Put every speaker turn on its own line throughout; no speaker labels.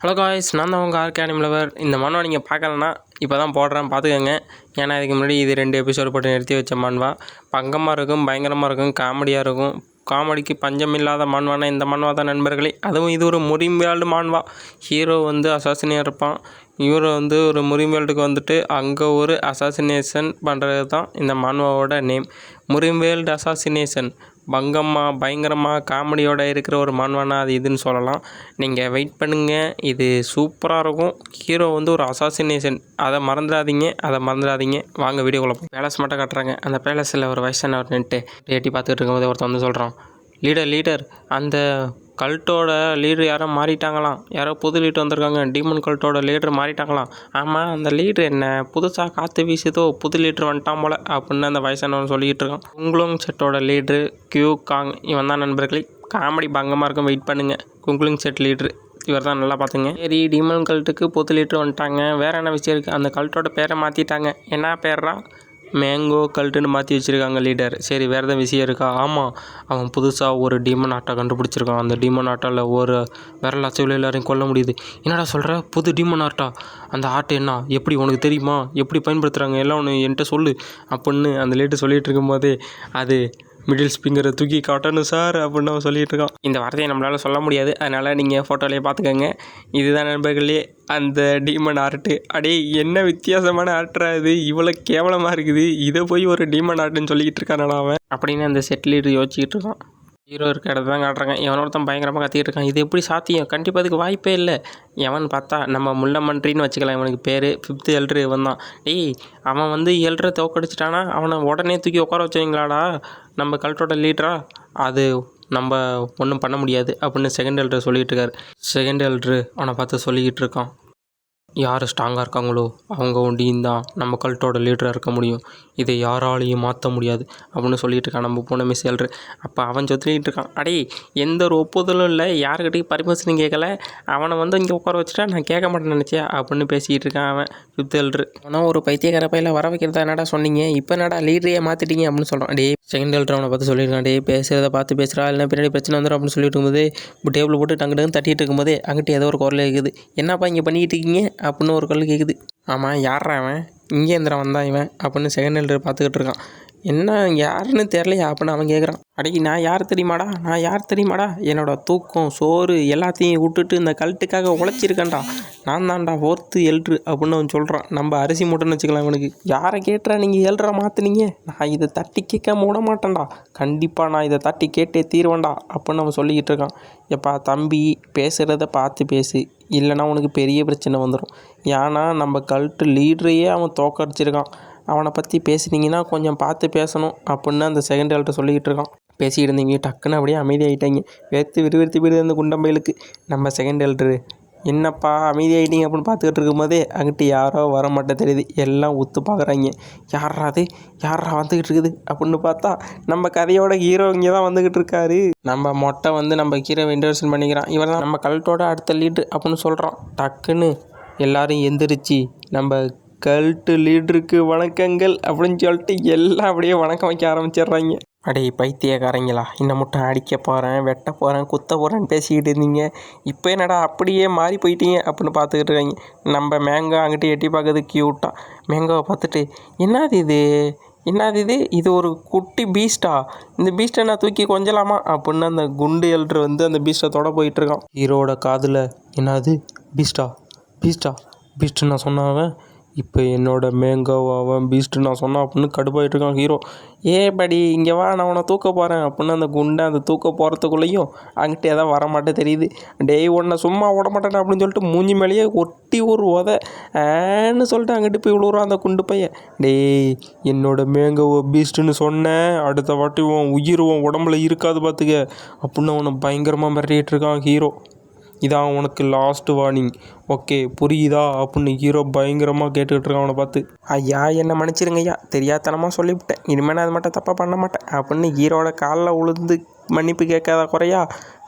Hello guys நான் தான் உங்கள் ஆர்கே அனிமலவர் இந்த மனுவை நீங்கள் பார்க்கலன்னா இப்போ தான் போடுறேன் பார்த்துக்கோங்க. ஏன்னா இதுக்கு முன்னாடி இது ரெண்டு எபிசோடு போட்டு நிறுத்தி வச்ச மண்வா பங்கமாக இருக்கும் பயங்கரமாக இருக்கும் காமெடியாக இருக்கும். காமெடிக்கு பஞ்சம் இல்லாத மான்வானா இந்த மான்வா தான் நண்பர்களே. அதுவும் இது ஒரு முறிம்பேல்டு மான்வா. ஹீரோ வந்து அசாசினியாக இருப்பான். இவர் வந்து ஒரு முறிம்பேல்டுக்கு வந்துட்டு அங்கே ஒரு அசாசினேஷன் பண்ணுறது தான் இந்த மான்வாவோட நேம் முறிம்பேல்டு அசாசினேஷன் பங்கம்மா பயங்கரமாக காமெடியோட இருக்கிற ஒரு மான்வானா அது இதுன்னு சொல்லலாம். நீங்கள் வெயிட் பண்ணுங்கள் இது சூப்பராக இருக்கும். ஹீரோ வந்து ஒரு அசாசினேஷன் அதை மறந்துடாதீங்க. அதை மறந்துடாதீங்க. வாங்க வீடியோ போய். பேலஸ் மட்டும் காட்டுறாங்க. அந்த பேலஸில் ஒரு வயசானவர் நின்ட்டு எட்டி பார்த்துக்கிட்டு இருக்கும்போது ஒருத்தன் வந்து சொல்கிறான் லீடர் லீடர் அந்த கல்ட்டோட லீடர் யாரோ மாறிட்டாங்களாம். யாரோ புது லீடர் வந்திருக்காங்க. டீமன் கல்ட்டோட லீடர் மாறிட்டாங்களாம். ஆமாம் அந்த லீடர் என்ன? புதுசாக காற்று வீசுதோ புது லீடர் வந்துட்டான் போல அப்படின்னு அந்த வயசானவன் சொல்லிக்கிட்டு இருக்கான். குங்குளுங் செட்டோட லீடரு கியூ காங் இவன் தான் நண்பர்களே. காமெடி பங்கமாக இருக்கும். வெயிட் பண்ணுங்கள் குங்குளுங் செட் லீட்ரு இவர் தான் நல்லா பார்த்துங்க. சரி டீமன் கல்ட்டுக்கு புது லீட்ரு வந்துட்டாங்க. வேறு என்ன விஷயம் இருக்குது அந்த கல்ட்டோட பேரை மாற்றிட்டாங்க என்ன பேர்ரா மேங்கோ கல்ட்டுன்னு மாற்றி வச்சுருக்காங்க லீடர் சரி வேறு எதாவது விஷயம் இருக்கா? ஆமாம் அவன் புதுசாக ஒரு டீமன் ஆட்டா கண்டுபிடிச்சிருக்கான். அந்த டீமன் ஆட்டாவில் ஒரு விரல் அசைவில் எல்லாரையும் கொல்ல முடியுது. என்னடா சொல்கிற புது டீமன் ஆட்டா அந்த ஆட்டு என்ன? எப்படி உனக்கு தெரியுமா? எப்படி பயன்படுத்துகிறாங்க எல்லாம் ஒன்று என்கிட்ட சொல்லு. அப்புடின்னு அந்த லேட்டு சொல்லிகிட்டு இருக்கும்போதே அது மிடில் ஸ்பிங்கரை தூக்கி காட்டணும் சார் அப்படின்னு அவன் சொல்லிட்டு இருக்கான். இந்த வார்த்தையை நம்மளால் சொல்ல முடியாது. அதனால் நீங்கள் ஃபோட்டோலேயே பார்த்துக்கோங்க. இதுதான் நண்பர்களே அந்த டீமன் ஆர்ட்டு அடே என்ன வித்தியாசமான ஆர்ட்ரா இது? இவ்வளோ கேவலமாக இருக்குது. இதை போய் ஒரு டீமன் ஆர்ட்டுன்னு சொல்லிக்கிட்டு இருக்கானடா அவன். அப்படின்னு அந்த செட்டில் யோசிச்சுக்கிட்டு இருக்கான். ஹீரோ இருக்க இடத்த தான் காட்டுறாங்க. எவன் ஒருத்தன் பயங்கரமாக கத்திக்கிட்டு இருக்கான். இது எப்படி சாத்தியம்? கண்டிப்பாக அதுக்கு வாய்ப்பே இல்லை. எவன் பார்த்தா நம்ம முள்ளமன்றின்னு வச்சுக்கலாம். இவனுக்கு பேர் ஃபிஃப்த்து எல்ட்ரு இவன் தான். ஏய் அவன் வந்து எல்ட்ரை தோக்கடிச்சிட்டானா? அவனை உடனே தூக்கி உட்கார வச்சுவீங்களாடா? நம்ம கல்ட்டோட லீடரா அது நம்ம ஒன்றும் பண்ண முடியாது அப்படின்னு செகண்ட் எல்ட்ரு சொல்லிகிட்டு இருக்காரு. செகண்ட் எல்ட்ரு அவனை பார்த்து சொல்லிக்கிட்டு இருக்கான். யார் ஸ்ட்ராங்காக இருக்காங்களோ அவங்க ஒண்டியும் தான் நம்ம கல்ட்டோட லீடராக இருக்க முடியும். இதை யாராலையும் மாற்ற முடியாது. அப்படின்னு சொல்லிட்டு இருக்கான். நம்ம போன மிஸ் எல்ட்ரு அப்போ அவன் சொல்லிகிட்டு இருக்கான். அடே எந்த ஒரு ஒப்புதலும் இல்லை. யாருக்கிட்டையும் பர்மிஷனும் கேட்கல அவனை வந்து இங்கே உட்கார வச்சுட்டா நான் கேட்க மாட்டேன் நினச்சியா? அப்படின்னு பேசிக்கிட்டு இருக்கான் அவன் ஃபிஃப்த் எல்ட்ரு ஆனால் ஒரு பைத்தியக்கார பையில வர வைக்கிறதா என்னடா சொன்னீங்க? இப்போ என்னடா லீடரையே மாற்றிட்டீங்க அப்படின்னு சொல்கிறான் டே செகண்ட் எல்ட்ரு அவனை பார்த்து சொல்லியிருக்கான். டே பேசுகிறத பார்த்து பேசுகிறா இல்லை பின்னாடி பிரச்சனை வந்துடும் அப்படின்னு சொல்லிட்டு இருக்கும்போது டேபிள் போட்டு டங்கு டங்கு தட்டிகிட்டு இருக்கும்போது அங்கிட்ட ஏதோ ஒரு குரல் இருக்குது என்னப்பா இங்கே பண்ணிக்கிட்டு இருக்கீங்க? அப்படின்னு ஒரு குரல் கேட்குது ஆமாம் யாரா அவன் இங்கே எந்திரா வந்தான் இவன் அப்படின்னு செகண்ட் எல்ட்ரு பார்த்துக்கிட்டு இருக்கான். என்ன யாருன்னு தெரிலையா அப்படின்னு அவன் கேட்குறான் அடிக்கி நான் யார் தெரியுமாடா? நான் யார் தெரியுமாடா? என்னோட தூக்கம் சோறு எல்லாத்தையும் விட்டுட்டு இந்த கல்ட்டுக்காக உழைச்சிருக்கேன்டா. நான் தான்டா ஒர்த்து எல்ட்ரு அப்படின்னு அவன் சொல்கிறான் நம்ம அரிசி மூட்டைன்னு வச்சுக்கலாம் அவனுக்கு யாரை கேட்டுறா நீங்கள் ஏழ்ரா மாற்றுனீங்க நான் இதை தட்டி கேட்க விட மாட்டேன்டா. கண்டிப்பாக நான் இதை தட்டி கேட்டே தீர்வேன்டா அப்படின்னு அவன் சொல்லிக்கிட்டு இருக்கான். எப்பா தம்பி பேசுகிறத பார்த்து பேசு. இல்லைன்னா உனக்கு பெரிய பிரச்சனை வந்துடும் ஏன்னா நம்ம கல்ட்டு லீடரையே அவன் தோக்கடிச்சிருக்கான். அவனை பற்றி பேசுனீங்கன்னா கொஞ்சம் பார்த்து பேசணும் அப்படின்னு அந்த செகண்ட் ஆள்கிட்ட சொல்லிக்கிட்டு இருக்கான். பேசிக்கிட்டு இருந்தீங்க டக்குன்னு அப்படியே அமைதியாகிட்டாங்க வேர்த்து விறுவிறுத்து போயிடுது அந்த குண்டம்பயலுக்கு. நம்ம செகண்ட் எல்ட்ரு என்னப்பா அமைதியாகிட்டீங்க அப்படின்னு பார்த்துக்கிட்டு இருக்கும்போதே அங்கிட்டு யாரோ வர மாட்டே தெரியுது. எல்லாம் ஒத்து பார்க்குறாங்க யாரா அது? யாரா வந்துக்கிட்டு இருக்குது? அப்படின்னு பார்த்தா நம்ம கதையோட ஹீரோ இங்கே தான் வந்துக்கிட்டு இருக்காரு. நம்ம மொட்டை வந்து நம்ம ஹீரோ இன்ட்ரடக்ஷன் பண்ணிக்கிறான். இவர் தான் நம்ம கல்ட்டோட அடுத்த லீடு அப்படின்னு சொல்கிறான் டக்குன்னு எல்லாரும் எந்திரிச்சு நம்ம கல்ட்டு லீடருக்கு வணக்கங்கள் அப்படின்னு சொல்லிட்டு எல்லாம் அப்படியே வணக்கம் வைக்க ஆரம்பிச்சிடுறாங்க. அடே பைத்தியக்காரங்களா இன்னும் மட்டும் அடிக்க போகிறேன் வெட்ட போகிறேன் குத்த போகிறேன்னு பேசிக்கிட்டு இருந்தீங்க. இப்போ என்னடா அப்படியே மாறி போயிட்டீங்க அப்படின்னு பார்த்துக்கிட்டு இருக்காங்க. நம்ம மேங்கோ அங்கிட்டு எட்டி பார்க்குறது க்யூட்டாக மேங்கோவை பார்த்துட்டு என்னது இது? என்னது இது? இது ஒரு குட்டி பீஸ்டா இந்த பீஸ்ட்டை நான் தூக்கி கொஞ்சலாமா? அப்படின்னு அந்த குண்டு எல்ட்ரு வந்து அந்த பீஸ்ட்டை தொட போயிட்டுருக்கான் ஹீரோட காதில் என்னது? பீஸ்டா பீஸ்டா பீஸ்ட்டு நான் சொன்னாவன் இப்போ என்னோடய மேங்கோ அவன் பீஸ்ட்டு நான் சொன்னான் அப்படின்னு கடுப்பாயிட்டு இருக்கான் ஹீரோ ஏ படி இங்கே வா நான் உன்னை தூக்க போகிறேன் அப்படின்னு அந்த குண்டை அந்த தூக்க போகிறதுக்குள்ளேயும் அங்கிட்ட எதாவது வர மாட்டே தெரியுது. டேய் உன்னை சும்மா விட மாட்டேன் அப்படின்னு சொல்லிட்டு மூஞ்சி மேலேயே ஒட்டி ஒரு உத ஏன்னு சொல்லிட்டு அங்கிட்டு போய் விழுவுறான் அந்த குண்டு பையன். டேய் என்னோட மேங்கோவை பீஸ்ட்டுன்னு சொன்னேன் அடுத்த வாட்டி உன் உயிர் உன் உடம்புல இருக்காது பார்த்துக்க அப்படின்னு அவனை பயங்கரமாக மிரட்டிகிட்டு இருக்கான் ஹீரோ இதான் உனக்கு லாஸ்ட் வார்னிங் ஓகே புரியுதா? அப்படின்னு ஹீரோ பயங்கரமாக கேட்டுக்கிட்டு இருக்கான் அவனை பார்த்து. ஐயா என்னை மன்னிச்சிருங்க ஐயா. தெரியாதனமாக சொல்லிவிட்டேன். இனிமேல் நான் அது மட்டும் தப்பாக பண்ண மாட்டேன். அப்படின்னு ஹீரோட காலில் உளுந்து மன்னிப்பு கேட்காத குறையா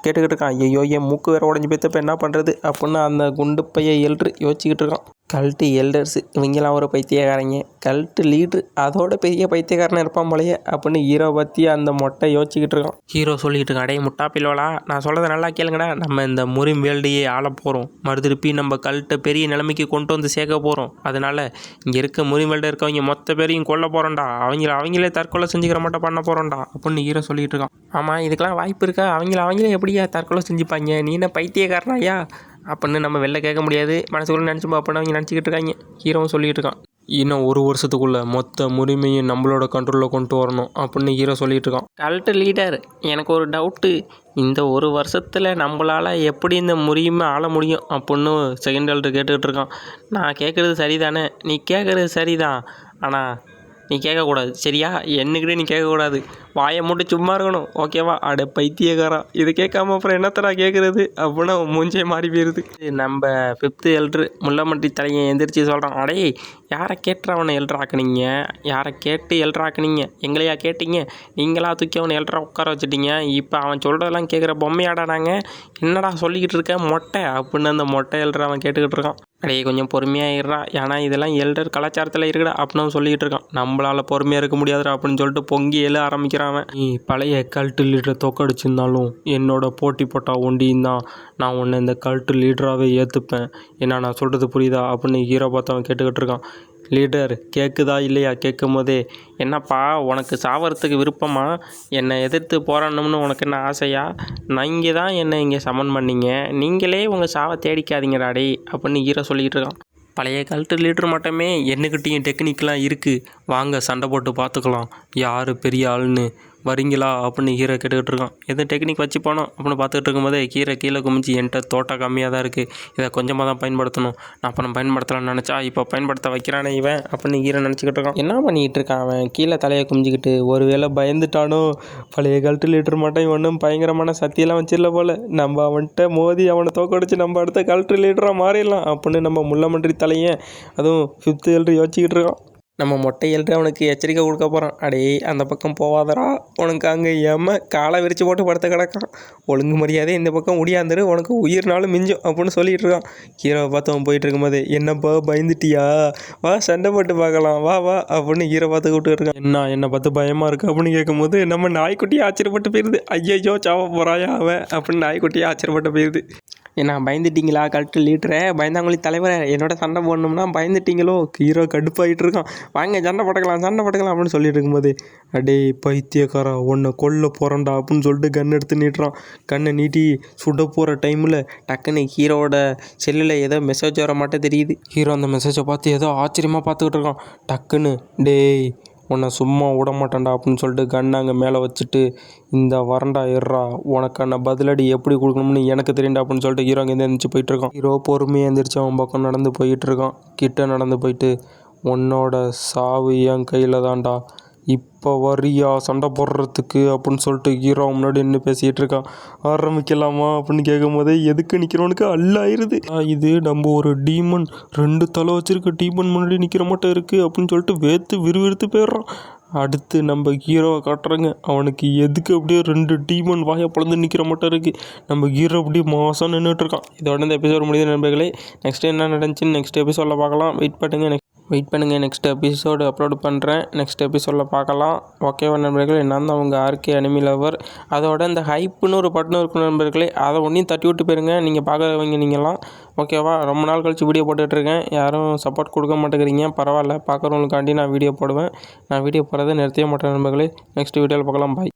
கேட்டுக்கிட்டு இருக்கான். ஐயோ என் மூக்கு வேறு உடஞ்சி போய்த்தப்ப என்ன பண்ணுறது அப்படின்னு அந்த குண்டு பைய எழுறு யோசிச்சுக்கிட்டு இருக்கான். கல்ட்டு எல்டர்ஸு இவங்கெல்லாம் ஒரு பைத்தியக்காரங்க. கல்ட்டு லீட்ரு அதோட பெரிய பைத்தியக்காரனாக இருப்பான் போலயே அப்படின்னு ஹீரோ பற்றி அந்த மொட்டை யோசிச்சுக்கிட்டு இருக்கான். ஹீரோ சொல்லிட்டு இருக்கான் அடைய முட்டா நான் சொல்கிறத நல்லா கேளுங்கடா. நம்ம இந்த முறிம் வேல்டையே ஆள போகிறோம் மறுதிருப்பி நம்ம கல்ட்டை பெரிய நிலைமைக்கு கொண்டு வந்து சேர்க்க போகிறோம் அதனால் இங்கே இருக்க முறிம் வேல்டை இருக்கவங்க மொத்த பேரையும் கொல்ல போகிறோம்டா அவங்கள அவங்களே தற்கொலை செஞ்சுக்கிற மாட்டோம் பண்ண போகிறோம்டா அப்படின்னு ஹீரோ சொல்லிட்டு இருக்கான். ஆமாம் இதுக்கெல்லாம் வாய்ப்பு இருக்கா? அவங்கள அவங்களே எப்படியா தற்கொலை செஞ்சுப்பாங்க? நீ என்ன பைத்தியக்காரனாயா? அப்படின்னு நம்ம வெளில கேட்க முடியாது. மனசுக்குள்ளே நினச்சி பார்ப்போம் அவங்க நினச்சிக்கிட்டு இருக்காங்க. ஹீரோவும் சொல்லிட்டு இருக்கான். இன்னும் ஒரு வருஷத்துக்குள்ளே மொத்த உரிமையும் நம்மளோட கண்ட்ரோலில் கொண்டு வரணும் அப்படின்னு ஹீரோ சொல்லிட்டு இருக்கான். கல்ட்டு லீடர் எனக்கு ஒரு டவுட்டு இந்த ஒரு வருஷத்தில் நம்மளால் எப்படி இந்த முறியுமே ஆள முடியும் அப்படின்னு செகண்ட் ஆல்ட்டு கேட்டுக்கிட்டு இருக்கான். நான் கேட்குறது சரிதானே? நீ கேட்குறது சரிதான். ஆனால் நீ கேட்கக்கூடாது. சரியா? என்னக்கிட்டே நீ கேட்கக்கூடாது. வாயை மட்டும் சும்மா இருக்கணும். ஓகேவா? அட பைத்தியக்காரா. இது கேட்காம அப்புறம் என்னத்தடா கேட்குறது அப்படின்னா மூஞ்சே மாறி போயிருது. நம்ம ஃபிஃப்த்து எல்ட்ரு முள்ளமட்டி தலையை எந்திரிச்சு சொல்கிறான் அடே யாரை கேட்டு அவனை எல்ட்ராக்குனீங்க யாரை கேட்டு எல்ட்ராக்குனீங்க எங்களையா கேட்டீங்க? நீங்களா தூக்கி அவனை எல்ட்ரா உட்கார வச்சுட்டீங்க? இப்போ அவன் சொல்கிறதெல்லாம் கேட்குற பொம்மையாடா நாங்கள் என்னடா சொல்லிக்கிட்டு இருக்க? மொட்டை. அப்படின்னு அந்த மொட்டை எல்ட்ரா அவன் கேட்டுக்கிட்டு இருக்கான். அடே கொஞ்சம் பொறுமையாக இருடா ஏன்னா இதெல்லாம் எல்டர் கலாச்சாரத்தில் இருக்குடா. அப்படின்னு சொல்லிக்கிட்டு இருக்கான். நம்மளால் பொறுமையாக இருக்க முடியாதுடா. அப்படின்னு சொல்லிட்டு பொங்கி எழு ஆரம்பிக்கிறான். அவன் நீ பழைய கல்ட்டு லீடரை தோக்கடிச்சிருந்தாலும் என்னோட போட்டி போட்டா ஒண்டியும் தான் நான் உன்னை இந்த கல்ட்டு லீடராகவே ஏற்றுப்பேன் என்ன நான் சொல்கிறது புரியுதா? அப்படின்னு ஹீரோ பார்த்தவன் கேட்டுக்கிட்டு இருக்கான். லீடர் கேட்குதா இல்லையா? கேட்கும் போதே என்னப்பா உனக்கு சாவறதுக்கு விருப்பமா? என்னை எதிர்த்து போராடணும்னு உனக்கு என்ன ஆசையா? நீங்கள் தான் என்னை இங்கே சமன் பண்ணீங்க. நீங்களே உங்கள் சாவை தேடிக்காதீங்கடாடி அப்படின்னு ஹீரோ சொல்லிக்கிட்டு இருக்கான். பழைய காலத்து லீடர் மட்டுமே என்னக்கிட்டேயும் டெக்னிக்லாம் இருக்குது வாங்க சண்டை போட்டு பார்த்துக்கலாம். யார் பெரிய ஆளுன்னு வரீங்களா அப்படின்னு ஹீரோ கேட்டுக்கிட்டு இருக்கான் எதுவும் டெக்னிக் வச்சு போனோம் அப்படின்னு பார்த்துக்கிட்டு இருக்கும்போதே கீரை கீழே குமிச்சு என்கிட்ட தோட்டம் கம்மியாக தான் இருக்குது இதை கொஞ்சமாக தான் பயன்படுத்தணும். நான் அப்புறம் பயன்படுத்தலாம்னு நினச்சா இப்போ பயன்படுத்த வைக்கிறானே இவன் அப்படின்னு ஹீரோ நினச்சிக்கிட்டு இருக்கான். என்ன பண்ணிக்கிட்டு இருக்கான் அவன்? கீழே தலையை குமிஞ்சிக்கிட்டு ஒருவேளை பயந்துட்டானோ? பழைய கல்ட்டு லீடர் மட்டும் ஒன்றும் பயங்கரமான சக்தியெல்லாம் வச்சிடல போல். நம்ம அவன்கிட்ட மோதி அவனை தோக்கடிச்சு நம்ம அடுத்த கல்ட்டு லீடராக மாறிடலாம் அப்படின்னு நம்ம முள்ளமன்றி தலையன் அதுவும் ஃபிஃப்த்து எல்ட்ரு யோசிச்சுக்கிட்டு இருக்கான். நம்ம மொட்டை அவனுக்கு எச்சரிக்கை கொடுக்க போகிறான் அடே அந்த பக்கம் போவாதரா உனக்கு அங்கே ஏம காலை விரித்து போட்டு படுத்த கிடக்கான். ஒழுங்கு மரியாதை இந்த பக்கம் முடியாந்துரு உனக்கு உயிர்னாலும் மிஞ்சும் அப்படின்னு சொல்லிட்டு இருக்கான். ஹீரோவை பார்த்து அவன் போயிட்டு இருக்கும்போது என்னப்பா பயந்துட்டியா? வா சண்டை போட்டு பார்க்கலாம். வா வா அப்படின்னு ஹீரோ பார்த்து கூப்பிட்டு இருக்கான். என்ன என்னை பார்த்து பயமாக இருக்கு? அப்படின்னு கேட்கும்போது நம்ம நாய்க்குட்டியை ஆச்சரியப்பட்டு போயிடுது ஐயோ சாவ போகிறாயா அவன்? அப்படின்னு நாய்க்குட்டியை ஆச்சரியப்பட்டு போயிடுது என்ன பயந்துட்டீங்களா? கரெக்டு லீட்டரை பயந்தாங்குழி தலைவரை என்னோட சண்டை போடணும்னா பயந்துட்டீங்களோ? ஹீரோ கடுப்பாகிட்டு இருக்கான். வாங்க சண்டை போட்டுக்கலாம் சண்டை போட்டுக்கலாம் அப்படின்னு சொல்லிட்டு இருக்கும்போது அடே பைத்தியக்காரா உன்னை கொல்ல போகிறேன்டா அப்படின்னு சொல்லிட்டு கன் எடுத்து நீட்டுறான். கண்ணை நீட்டி சுட போகிற டைமில் டக்குன்னு ஹீரோவோட செல்லில் ஏதோ மெசேஜ் வர மாட்டே தெரியுது. ஹீரோ அந்த மெசேஜை பார்த்து ஏதோ ஆச்சரியமாக பார்த்துக்கிட்டு இருக்கான். டக்குன்னு டேய் உன்னை சும்மா விட மாட்டேன்டா அப்படின்னு சொல்லிட்டு கண்ணை அங்கே மேலே வச்சுட்டு இந்த வரண்டா ஏறா உனக்கான பதிலடி எப்படி கொடுக்கணும்னு எனக்கு தெரியும்டா அப்படின்னு சொல்லிட்டு ஹீரோ அங்கேருந்து எழுந்திரிச்சு போயிட்டு இருக்கான். ஹீரோ பொறுமையாக எழுந்திரிச்சு அவன் பக்கம் நடந்து போயிட்டுருக்கான் கிட்ட நடந்து போயிட்டு உன்னோட சாவு என் கையில் தான்டா இப்போ வரியா? சண்டை போடுறதுக்கு அப்படின்னு சொல்லிட்டு ஹீரோ முன்னாடி நின்று பேசிகிட்டு இருக்கான். ஆரம்பிக்கலாமா அப்படின்னு கேட்கும்போதே எதுக்கு நிற்கிறவனுக்கு அல்லாயிருது இது நம்ம ஒரு டீமன் ரெண்டு தலை வச்சுருக்க டீமன் முன்னாடி நிற்கிற மட்டும் இருக்குது அப்படின்னு சொல்லிட்டு வேத்து விறுவிறுத்து போயிடுறான். அடுத்து நம்ம ஹீரோவை காட்டுறாங்க. அவனுக்கு எதுக்கு அப்படியே ரெண்டு டீமன் வாயை பிளந்து நிற்கிற மட்டும் இருக்குது நம்ம ஹீரோ அப்படியே மாதம் நின்றுட்டுருக்கான் இதோட இந்த எபிசோட் முடியுது நண்பர்களே. நெக்ஸ்ட் என்ன நடந்துச்சுன்னு நெக்ஸ்ட் எபிசோடில் பார்க்கலாம். வெயிட் பண்ணுங்க. நெக்ஸ்ட் வெயிட் பண்ணுங்கள் நெக்ஸ்ட் எபிசோடு அப்லோட் பண்ணுறேன் நெக்ஸ்ட் எபிசோடில் பார்க்கலாம். ஓகேவா நண்பர்களே? நான் தான் உங்கள் ஆர்கே அனிமி லவர் அதோட இந்த ஹைப்புன்னு ஒரு பட்டன் இருக்கும் நண்பர்களே. அதை ஒன்றையும் தட்டி விட்டு போயிருங்க. நீங்கள் பார்க்குறவங்க நீங்களாம் ஓகேவா ரொம்ப நாள் கழிச்சு வீடியோ போட்டுட்ருக்கேன் யாரும் சப்போர்ட் கொடுக்க மாட்டேங்கிறீங்க. பரவாயில்ல பார்க்குறவங்களுக்காண்டி நான் வீடியோ போடுவேன். நான் வீடியோ போடுறதை நிறுத்தவே மாட்டேன் நண்பர்களே. நெக்ஸ்ட் வீடியோவில் பார்க்கலாம். பாய்